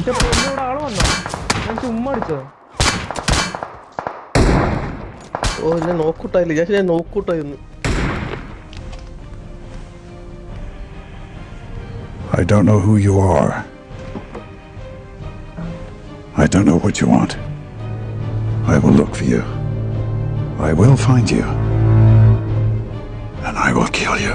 എന്റെ പൊന്നിവിടെ ആള് വന്നോ ഞാൻ ചുമ്മാ അടിച്ചോ ഓ ഞാൻ നോക്കൂട്ടായില്ല ഞാൻ ഞാൻ നോക്കൂട്ടായിരുന്നു I don't know who you are. I don't know what you want. I will look for you. I will find you. And I will kill you.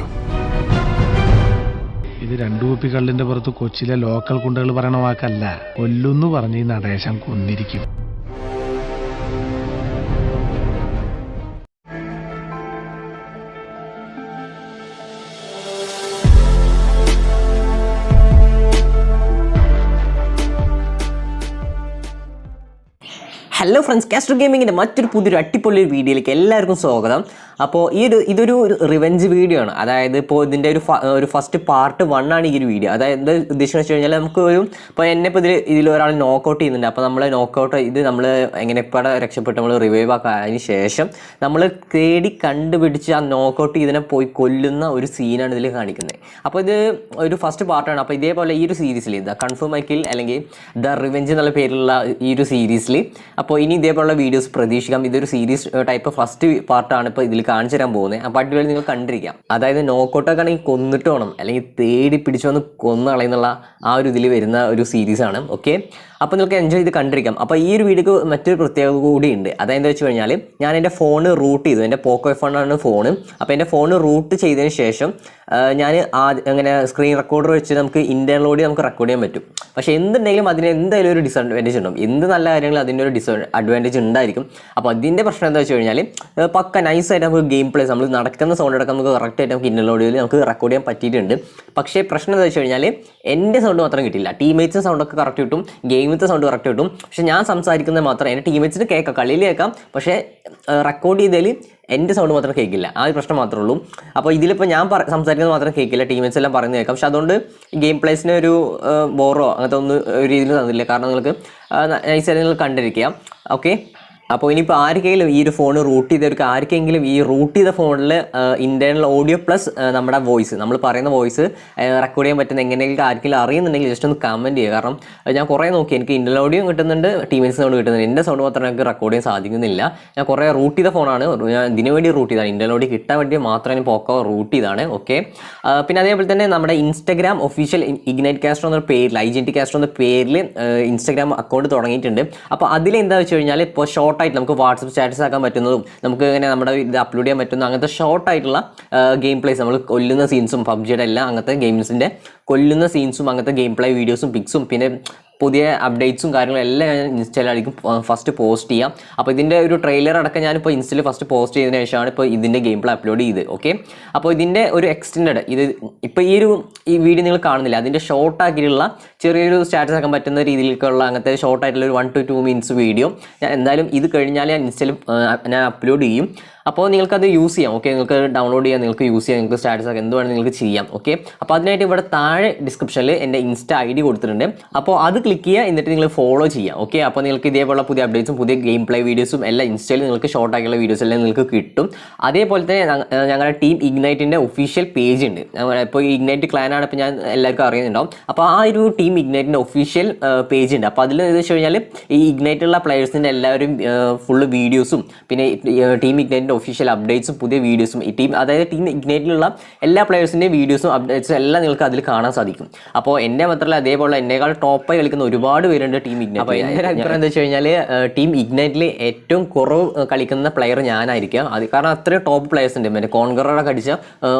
ഇത് രണ്ടു കുപ്പി കള്ളിന്റെ പുറത്ത് കൊച്ചിയിലെ ലോക്കൽ കുണ്ടകൾ പറയണ വാക്കല്ല. കൊല്ലുന്നു പറഞ്ഞ് ഈ നടേശം കൊന്നിരിക്കും. ഹലോ ഫ്രണ്ട്സ് കാസ്റ്റർ ഗെയിമിങ്ങിന്റെ മറ്റൊരു പുതിയൊരു അട്ടിപ്പൊളി ഒരു വീഡിയോയിലേക്ക് എല്ലാവർക്കും സ്വാഗതം. അപ്പോൾ ഈ ഒരു ഇതൊരു റിവെഞ്ച് വീഡിയോ ആണ്. അതായത് ഇപ്പോൾ ഇതിന്റെ ഒരു ഒരു ഫസ്റ്റ് പാർട്ട് വൺ ആണ് ഈ ഒരു വീഡിയോ അതായത് എന്താ ഉദ്ദേശിക്കുന്നത് വെച്ച് കഴിഞ്ഞാൽ നമുക്ക് ഒരു ഇപ്പോൾ എന്നെ ഇപ്പോൾ ഇതിൽ ഇതിൽ ഒരാൾ നോക്കൗട്ട് ചെയ്യുന്നുണ്ട്. അപ്പോൾ നമ്മൾ നോക്കൗട്ട് ഇത് നമ്മൾ എങ്ങനെ ഇപ്പോൾ രക്ഷപ്പെട്ട് നമ്മൾ റിവൈവ് ആക്കാതിന് ശേഷം നമ്മൾ തേടി കണ്ടുപിടിച്ച് ആ നോക്കൗട്ട് ഇതിനെ പോയി കൊല്ലുന്ന ഒരു സീനാണ് ഇതിൽ കാണിക്കുന്നത്. അപ്പോൾ ഇത് ഒരു ഫസ്റ്റ് പാർട്ടാണ് അപ്പോൾ ഇതേപോലെ ഈ ഒരു സീരീസിൽ ദ കൺഫേം ഐക്കിൽ അല്ലെങ്കിൽ ദ റിവെഞ്ച് എന്നുള്ള പേരിലുള്ള ഈ ഒരു സീരീസിൽ അപ്പോൾ ഇനി ഇതേപോലുള്ള വീഡിയോസ് പ്രതീക്ഷിക്കാം. ഇതൊരു സീരീസ് ടൈപ്പ് ഫസ്റ്റ് പാർട്ടാണ് ഇപ്പോൾ ഇതിൽ കാണിച്ചു തരാൻ പോകുന്നത് അപ്പോൾ അടിപൊളി നിങ്ങൾ കണ്ടിരിക്കാം. അതായത് നോക്കൗട്ടൊക്കെ ആണെങ്കിൽ കൊന്നിട്ട് വേണം അല്ലെങ്കിൽ തേടി പിടിച്ചു വന്ന് കൊന്നു കളയുന്നുള്ള ആ ഒരു ഇതിൽ വരുന്ന ഒരു സീരീസ് ആണ്. ഓക്കെ അപ്പോൾ നിങ്ങൾക്ക് എൻജോയ് ചെയ്ത് കണ്ടിരിക്കാം. അപ്പോൾ ഈ ഒരു വീഡിയോക്ക് മറ്റൊരു പ്രത്യേകത കൂടിയുണ്ട് അതായത് വെച്ച് കഴിഞ്ഞാൽ ഞാൻ എന്റെ ഫോൺ റൂട്ട് ചെയ്തു. എന്റെ പോക്കോ ഫോണാണ് ഫോൺ അപ്പോൾ എന്റെ ഫോൺ റൂട്ട് ചെയ്തതിന് ശേഷം ഞാൻ ആ അങ്ങനെ സ്ക്രീൻ റെക്കോർഡർ വെച്ച് നമുക്ക് ഇന്റേർണലോടി നമുക്ക് റെക്കോർഡ് ചെയ്യാൻ പറ്റും. പക്ഷേ എന്തുണ്ടെങ്കിലും അതിന് എന്തായാലും ഒരു ഡിസഡ്വാന്റേജ് ഉണ്ടാവും. എന്ത് നല്ല കാര്യങ്ങളും അതിന്റെ ഒരു ഡിസ് അഡ്വാന്റേജ് ഉണ്ടായിരിക്കും. അപ്പോൾ അതിന്റെ പ്രശ്നം എന്താ വെച്ച് കഴിഞ്ഞാൽ പക്ക നൈസായിട്ട് നമുക്ക് ഗെയിം പ്ലേസ് നമ്മൾ നടക്കുന്ന സൗണ്ട് അടക്കം നമുക്ക് കറക്റ്റായിട്ട് നമുക്ക് ഇന്നലോഡിയിൽ നമുക്ക് റെക്കോർഡ് ചെയ്യാൻ പറ്റിയിട്ടുണ്ട്. പക്ഷേ പ്രശ്നം എന്താ വെച്ച് കഴിഞ്ഞാൽ എന്റെ സൗണ്ട് മാത്രം കിട്ടില്ല ടീമേറ്റ്സിന്റെ സൗണ്ടൊക്കെ കറക്റ്റ് കിട്ടും ഗെയിമിത്തെ സൗണ്ട് കറക്റ്റ് കിട്ടും. പക്ഷേ ഞാൻ സംസാരിക്കുന്നത് മാത്രം എന്റെ ടീമേറ്റ്സിന് കേൾക്കാം കളിയിൽ കേൾക്കാം. പക്ഷേ റെക്കോർഡ് ചെയ്തതിൽ എന്റെ സൗണ്ട് മാത്രം കേൾക്കില്ല. ആ ഒരു പ്രശ്നം മാത്രമേ ഉള്ളൂ. അപ്പോൾ ഇതിലിപ്പോൾ ഞാൻ പറ സംസാരിക്കുന്നത് മാത്രം കേൾക്കില്ല ടീമേറ്റ്സ് എല്ലാം പറയുന്നത് കേൾക്കാം. പക്ഷെ അതുകൊണ്ട് ഗെയിം പ്ലേസിന് ഒരു ബോറോ അങ്ങനത്തെ ഒന്നും ഒരു രീതിയിൽ തന്നില്ല കാരണം നിങ്ങൾക്ക് നൈസായിട്ട് നിങ്ങൾ കണ്ടിരിക്കാം. ഓക്കെ അപ്പോൾ ഇനിയിപ്പോൾ ആർക്കെങ്കിലും ഈ ഒരു ഫോൺ റൂട്ട് ചെയ്തവർക്ക് ആർക്കെങ്കിലും ഈ റൂട്ട് ചെയ്ത ഫോണിൽ ഇന്റേർണൽ ഓഡിയോ പ്ലസ് നമ്മുടെ വോയിസ് നമ്മൾ പറയുന്ന വോയിസ് റെക്കോർഡ് ചെയ്യാൻ പറ്റുന്ന എങ്ങനെയെങ്കിലും ആർക്കെങ്കിലും അറിയുന്നുണ്ടെങ്കിൽ ജസ്റ്റ് ഒന്ന് കമന്റ് ചെയ്യുക. കാരണം ഞാൻ കുറേ നോക്കി. എനിക്ക് ഇന്റൽ ഓഡിയോ കിട്ടുന്നുണ്ട് ടീമേഴ്സ് സൗണ്ട് കിട്ടുന്നുണ്ട്. എന്റെ സൗണ്ട് മാത്രമേ എനിക്ക് റെക്കോർഡ് ചെയ്യാൻ സാധിക്കുന്നില്ല. ഞാൻ കുറേ റൂട്ട് ചെയ്ത ഫോണാണ് ഞാൻ ഇതിനു വേണ്ടി റൂട്ട് ചെയ്താണ് ഇന്റൽ ഓഡിയോ കിട്ടാൻ വേണ്ടി മാത്രം ഞാൻ പോക്കോ റൂട്ട് ചെയ്താണ് ഓക്കെ പിന്നെ അതേപോലെ തന്നെ നമ്മുടെ ഇൻസ്റ്റാഗ്രാം ഒഫീഷ്യൽ ഇഗ്നൈറ്റ് കാസ്റ്റർ എന്ന പേരിൽ ഐജന്റി കാസ്റ്റർ എന്ന പേരിൽ ഇൻസ്റ്റാഗ്രാം അക്കൗണ്ട് തുടങ്ങിയിട്ടുണ്ട്. അപ്പോൾ അതിലെന്താ വെച്ച് കഴിഞ്ഞാൽ ഇപ്പോൾ ഷോർട്ടായിട്ട് നമുക്ക് വാട്സപ്പ് സ്റ്റാറ്റസ് ആക്കാൻ പറ്റുന്നതും നമുക്ക് ഇങ്ങനെ നമ്മുടെ ഇത് അപ്ലോഡ് ചെയ്യാൻ പറ്റുന്ന അങ്ങനത്തെ ഷോർട്ടായിട്ടുള്ള ഗെയിം പ്ലേസ് നമ്മൾ കൊല്ലുന്ന സീൻസും പബ്ജിയുടെ എല്ലാം അങ്ങനത്തെ ഗെയിംസിന്റെ കൊല്ലുന്ന സീൻസും അങ്ങനത്തെ ഗെയിം പ്ലേ വീഡിയോസും പിക്സും പിന്നെ പുതിയ അപ്ഡേറ്റ്സും കാര്യങ്ങളും എല്ലാം ഞാൻ ഇൻസ്റ്റയിലായിരിക്കും ഫസ്റ്റ് പോസ്റ്റ് ചെയ്യാം. അപ്പോൾ ഇതിന്റെ ഒരു ട്രെയിലർ അടക്കം ഞാനിപ്പോൾ ഇൻസ്റ്റയിൽ ഫസ്റ്റ് പോസ്റ്റ് ചെയ്തതിന് ശേഷമാണ് ഇപ്പോൾ ഇതിന്റെ ഗെയിം പ്ലേ അപ്ലോഡ് ചെയ്ത് ഓക്കെ അപ്പോൾ ഇതിന്റെ ഒരു എക്സ്റ്റൻഡ് ഇത് ഇപ്പോൾ ഈ ഒരു ഈ വീഡിയോ നിങ്ങൾ കാണുന്നില്ല? അതിന്റെ ഷോർട്ടാക്കിയിട്ടുള്ള ചെറിയൊരു സ്റ്റാറ്റസ് ആക്കാൻ പറ്റുന്ന രീതിയിലേക്കുള്ള അങ്ങനത്തെ ഷോർട്ടായിട്ടുള്ള ഒരു one two two minutes video ഞാൻ എന്തായാലും ഇത് കഴിഞ്ഞാൽ ഞാൻ ഇൻസ്റ്റയിൽ ഞാൻ അപ്ലോഡ് ചെയ്യും. അപ്പോൾ നിങ്ങൾക്കത് യൂസ് ചെയ്യാം. ഓക്കെ നിങ്ങൾക്ക് ഡൗൺലോഡ് ചെയ്യാം നിങ്ങൾക്ക് യൂസ് ചെയ്യാം നിങ്ങൾക്ക് സ്റ്റാറ്റസ് ഒക്കെ എന്ത് നിങ്ങൾക്ക് ചെയ്യാം. ഓക്കെ അപ്പോൾ അതിനായിട്ട് ഇവിടെ താഴെ ഡിസ്ക്രിപ്ഷനിൽ എന്റെ ഇൻസ്റ്റ ഐ ഡി കൊടുത്തിട്ടുണ്ട്. അപ്പോൾ അത് ക്ലിക്ക് ചെയ്യുക എന്നിട്ട് നിങ്ങൾ ഫോളോ ചെയ്യാം ഓക്കെ അപ്പോൾ നിങ്ങൾക്ക് ഇതേപോലെ പുതിയ അപ്ഡേറ്റ്സും പുതിയ ഗെയിം പ്ലേ വീഡിയോസും എല്ലാം ഇൻസ്റ്റയിൽ നിങ്ങൾക്ക് ഷോർട്ട് ആക്കിയുള്ള വീഡിയോസ് എല്ലാം നിങ്ങൾക്ക് കിട്ടും. അതേപോലെ തന്നെ ഞങ്ങളുടെ ടീം ഇഗ്നൈറ്റിന്റെ ഒഫീഷ്യൽ പേജ് ഉണ്ട്. ഇപ്പോൾ ഇഗ്നൈറ്റ് ആണ് ഇപ്പോൾ ഞാൻ എല്ലാവർക്കും അറിയുന്നുണ്ടാവും. അപ്പോൾ ആ ഒരു ടീം ഇഗ്നൈറ്റിന്റെ ഒഫീഷ്യൽ പേജ് ഉണ്ട്. അപ്പോൾ അതിൽ എന്ന് വെച്ച് കഴിഞ്ഞാൽ ഈ ഇഗ്നൈറ്റുള്ള പ്ലെയേഴ്സിന്റെ എല്ലാവരും ഫുള്ള് വീഡിയോസും പിന്നെ ടീം ഇഗ്നൈറ്റിന്റെ ഒഫീഷ്യൽ അപ്ഡേറ്റ്സും പുതിയ വീഡിയോസും ഈ ടീം അതായത് ടീം ഇഗ്നൈറ്റിലുള്ള എല്ലാ പ്ലെയേഴ്സിന്റെയും വീഡിയോസും അപ്ഡേറ്റ്സും എല്ലാം നിങ്ങൾക്ക് അതിൽ കാണാൻ സാധിക്കും. അപ്പോൾ എന്നെ മാത്രമല്ല അതേപോലെ എന്നേക്കാൾ ടോപ്പായി കളിക്കുന്ന ഒരുപാട് പേരുണ്ട് ടീം ഇഗ്നൈറ്റ് അപ്പോൾ എന്റെ അഭിപ്രായം എന്താ വെച്ച് കഴിഞ്ഞാൽ ടീം ഇഗ്നൈറ്റിൽ ഏറ്റവും കുറവ് കളിക്കുന്ന പ്ലെയർ ഞാനായിരിക്കാം. അത് കാരണം അത്രയും ടോപ്പ് പ്ലെയേഴ്സ് ഉണ്ട്. മറ്റേ കോൺഗറൊക്കെ അടിച്ച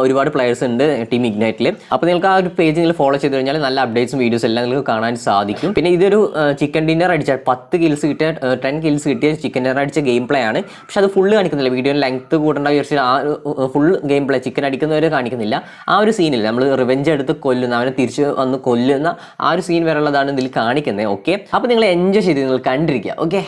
ഒരുപാട് പ്ലെയേഴ്സ് ഉണ്ട് ടീം ഇഗ്നൈറ്റിൽ അപ്പോൾ നിങ്ങൾക്ക് ആ ഒരു പേജ് നിങ്ങൾ ഫോളോ ചെയ്ത് കഴിഞ്ഞാൽ നല്ല അപ്ഡേറ്റ്സും വീഡിയോസ് എല്ലാം നിങ്ങൾക്ക് കാണാൻ സാധിക്കും. പിന്നെ ഇതൊരു ചിക്കൻ ഡിന്നർ അടിച്ച പത്ത് കിൽസ് കിട്ടിയ ടെൻ കിൽസ് കിട്ടിയ ചിക്കൻ ഡിന്നർ അടിച്ച ഗെയിം പ്ലേ ആണ്. പക്ഷെ അത് ഫുള്ള് കാണിക്കുന്നില്ല. വീഡിയോ ലെങ്ത് കൂട്ടേണ്ട വിചാരിച്ചാൽ ആ ഫുൾ ഗെയിം പ്ലേ ചിക്കൻ അടിക്കുന്നവരെ കാണിക്കുന്നില്ല. ആ ഒരു സീനിൽ നമ്മൾ റിവെഞ്ച് എടുത്ത് കൊല്ലുന്ന അവനെ തിരിച്ച് വന്ന് കൊല്ലുന്ന ആ ഒരു സീൻ വരെയുള്ളതാണ് ഇതിൽ കാണിക്കുന്നത് ഓക്കെ അപ്പോൾ നിങ്ങൾ എൻജോയ് ചെയ്ത് നിങ്ങൾ കണ്ടിരിക്കുക. ഓക്കെ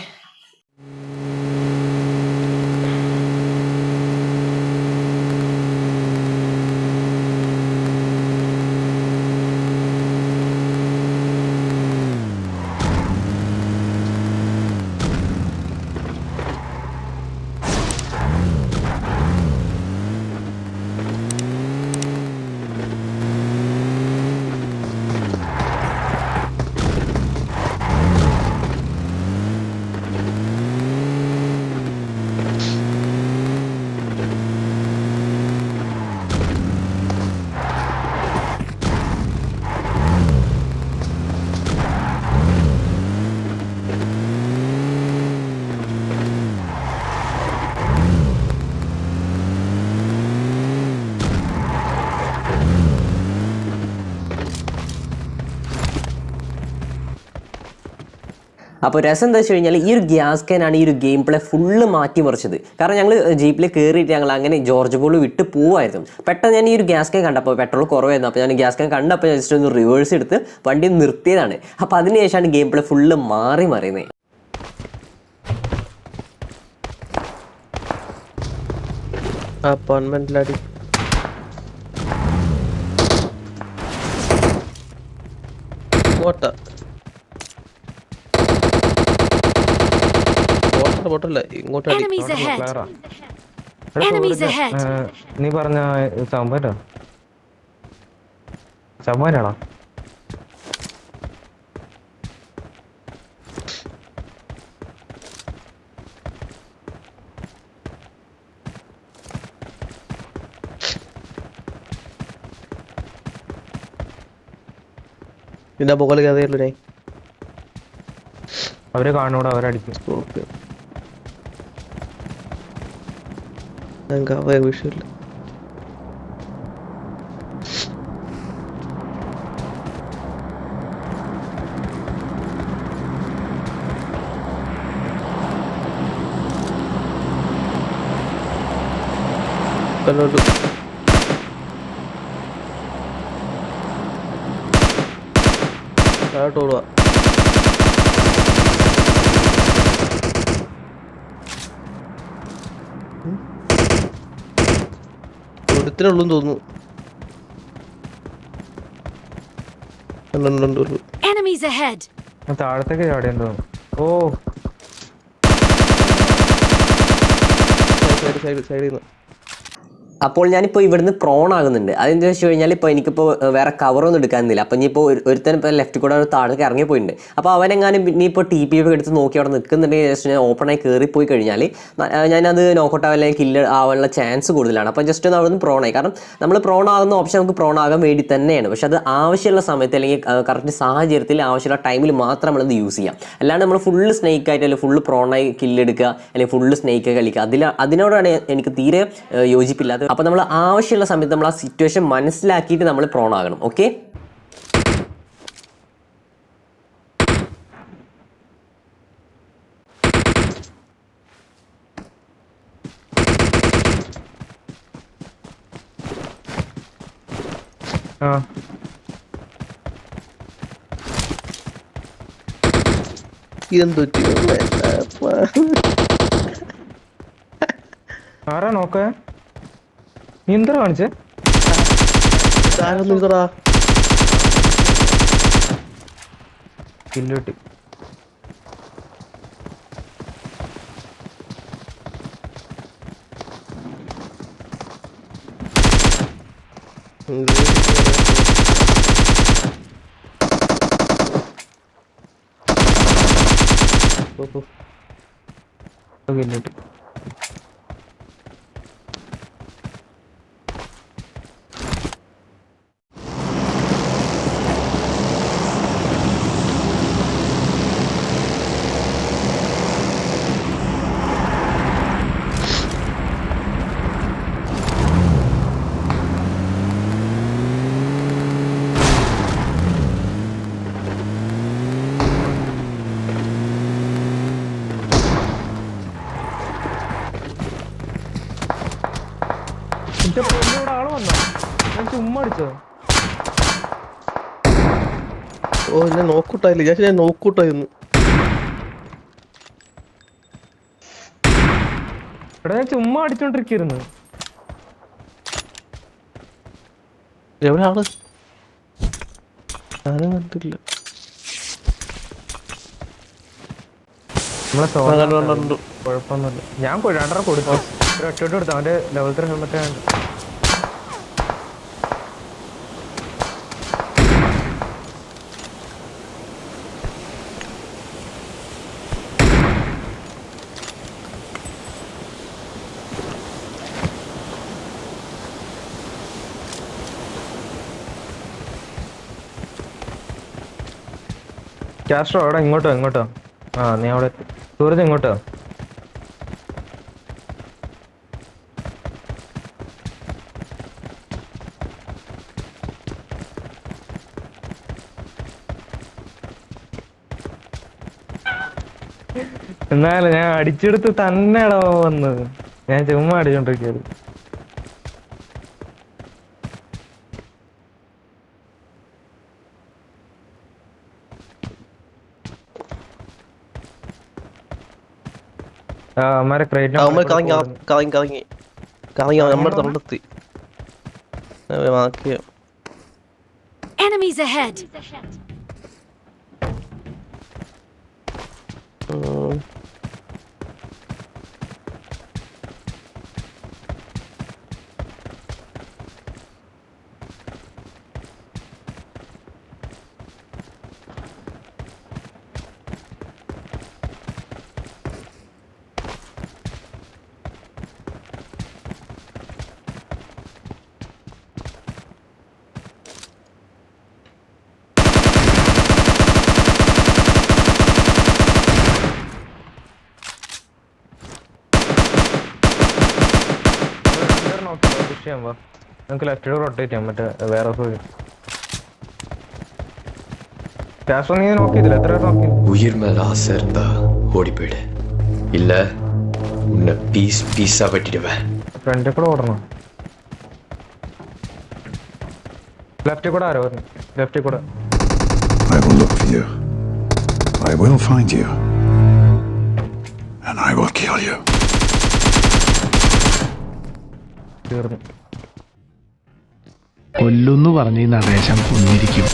അപ്പോൾ രസം എന്താ വെച്ച് കഴിഞ്ഞാൽ ഈ ഒരു ഗ്യാസ് കാനാണ് ഈ ഒരു ഗെയിം പ്ലേ ഫുള്ള് മാറ്റിമറിച്ചത് കാരണം ഞങ്ങൾ ജീപ്പിൽ കയറിയിട്ട് ഞങ്ങൾ അങ്ങനെ ജോർജ് ബോൾ വിട്ട് പോവായിരുന്നു. പെട്ടെന്ന് ഞാൻ ഈ ഒരു ഗ്യാസ് കാൻ കണ്ടപ്പോൾ പെട്രോൾ കുറവായിരുന്നു. അപ്പോൾ ഞാൻ ഗ്യാസ് കാൻ കണ്ടപ്പോൾ ജസ്റ്റ് ഒന്ന് റിവേഴ്സ് എടുത്ത് വണ്ടി നിർത്തിയതാണ്. അപ്പോൾ അതിനുശേഷമാണ് ഗെയിം പ്ലേ ഫുള്ള് മാറി മറിയുന്നത് അപ്പോയിൻമെന്റിലടി ബോട്ടല്ല ബോട്ടല്ല ഇങ്ങോട്ട് നീ പറഞ്ഞ ചമ്പാരോ സംഭവനാണോ ഇതിന്റെ മുകളിൽ കഥയുള്ളൂ അവരെ കാണൂടാ കാണൂടെ അവരടിക്കും. ഓക്കെ. ഞങ്ങൾക്ക് അവ വിഷയമില്ല കണ്ടോട്ടു താഴോട്ട് ഓടുക ഒരുത്തിനുള്ളൂ തോന്നുന്നു. Enemies ahead! താഴത്തേക്ക് ചാടിയെന്ന് തോന്നുന്നു ഓ സൈഡ് സൈഡ് സൈഡിൽ നിന്ന് അപ്പോൾ ഞാനിപ്പോൾ ഇവിടുന്ന് പ്രോൺ ആകുന്നുണ്ട്. അതെന്താ വെച്ച് കഴിഞ്ഞാൽ ഇപ്പോൾ എനിക്കിപ്പോൾ വേറെ കവറൊന്നും എടുക്കാനില്ല അപ്പോൾ ഇനിയിപ്പോൾ ഒരു ഒരുത്തൻ ഇപ്പോൾ ലെഫ്റ്റ് കൂടെ താഴേക്ക് ഇറങ്ങി പോയിട്ടുണ്ട്. അപ്പോൾ അവനെങ്ങാനും ഇനിയിപ്പോൾ ടി പി ഒക്കെ എടുത്ത് നോക്കി അവിടെ നിൽക്കുന്നുണ്ടെങ്കിൽ ജസ്റ്റ് ഞാൻ ഓപ്പണായി കയറി പോയി കഴിഞ്ഞാൽ ഞാനത് നോക്കൗട്ട് അല്ലെങ്കിൽ കില്ല് ആവാനുള്ള ചാൻസ് കൂടുതലാണ്. അപ്പോൾ ജസ്റ്റ് ഒന്ന് അവിടെ നിന്ന് പ്രോൺ ആയി. കാരണം നമ്മൾ പ്രോൺ ആകുന്ന ഓപ്ഷൻ നമുക്ക് പ്രോൺ ആകാൻ വേണ്ടി തന്നെയാണ്. പക്ഷേ അത് ആവശ്യമുള്ള സമയത്ത് അല്ലെങ്കിൽ കറക്റ്റ് സാഹചര്യത്തിൽ ആവശ്യമുള്ള ടൈമിൽ മാത്രം നമ്മളത് യൂസ് ചെയ്യാം. അല്ലാണ്ട് നമ്മൾ ഫുള്ള് സ്നേക്ക് അല്ലെങ്കിൽ ഫുള്ള് പ്രോണായി കില്ലെടുക്കുക അല്ലെങ്കിൽ ഫുള്ള് സ്നേക്ക് കളിക്കുക അതിൽ അതിനോടാണ് എനിക്ക് തീരെ ഏഹ്, യോജിപ്പില്ലാത്തത് അപ്പോൾ നമ്മൾ ആവശ്യമുള്ള സമയത്ത് നമ്മൾ ആ സിറ്റുവേഷൻ മനസ്സിലാക്കിയിട്ട് നമ്മൾ പ്രോൺ ആകണം ഓക്കെ ആ. ഇതെന്തു ആരാ നോക്ക? നീ എന്താ കാണിച്ചേ? ഓ ഇതടാ എന്റെ പൊന്നിവിടെ ആൾ വന്നോ? ഞാൻ ചുമ്മാ അടിച്ചോ ഓ ഞാൻ നോക്കൂട്ടായില്ല. ഞാൻ ഞാൻ നോക്കൂട്ടായിരുന്നു. എടാ ഞാൻ ചുമ്മാ അടിച്ചോണ്ടിരിക്കുന്നു എവിടെ ആൾ? ഞാനും കണ്ടില്ല നമ്മളെ. കുഴപ്പമൊന്നുമില്ല. ഞാൻ രണ്ടെണ്ണം കൊടുത്തു. ഒരു ഒറ്റോട്ട് കൊടുത്തു. അവന്റെ ലെവൽ ത്രീ ഹെൽമെറ്റ് കാസ്ട്രോ അവിടെ ഇങ്ങോട്ടോ ഇങ്ങോട്ടോ. ആ നീ അവിടെ. സൂരജ് ഇങ്ങോട്ടോ. എന്നാലും ഞാൻ അടിച്ചെടുത്ത് തന്നെയാണോ വന്നത്. ഞാൻ ചുമ്മാ അടിച്ചോണ്ടിരിക്കത് ആ അമ്മാരെ അവന്മാർ കറങ്ങി ക്രേറ്റ് കറങ്ങി കറങ്ങി. കറങ്ങി നമ്മുടെ തൊണ്ടെത്തി. ബാക്കി. Enemies ahead! ഉം. പുഷ് ചെയ്യാൻ വാ നമുക്ക് ലെഫ്റ്റിലൂടെ റൊട്ടേറ്റ് ചെയ്യാം മറ്റേ വേറെ ക്യാഷ് നീ നോക്കി ചെയ്തില്ല എത്ര പേര് നോക്കി உயிர் மேல ஆசை இருந்தா ஓடி போயிடு இல்ல உன்னை பீஸ் பீஸா வெட்டிடுவேன் ഫ്രണ്ടിൽ കൂടെ ഓടണം ലെഫ്റ്റിൽ കൂടെ ആരോ ലെഫ്റ്റിൽ കൂടെ I will look for you. I will find you. And I will kill you. തീർന്നു കൊല്ലുന്നു പറഞ്ഞ് ഈ നടേശം കൊന്നിരിക്കും.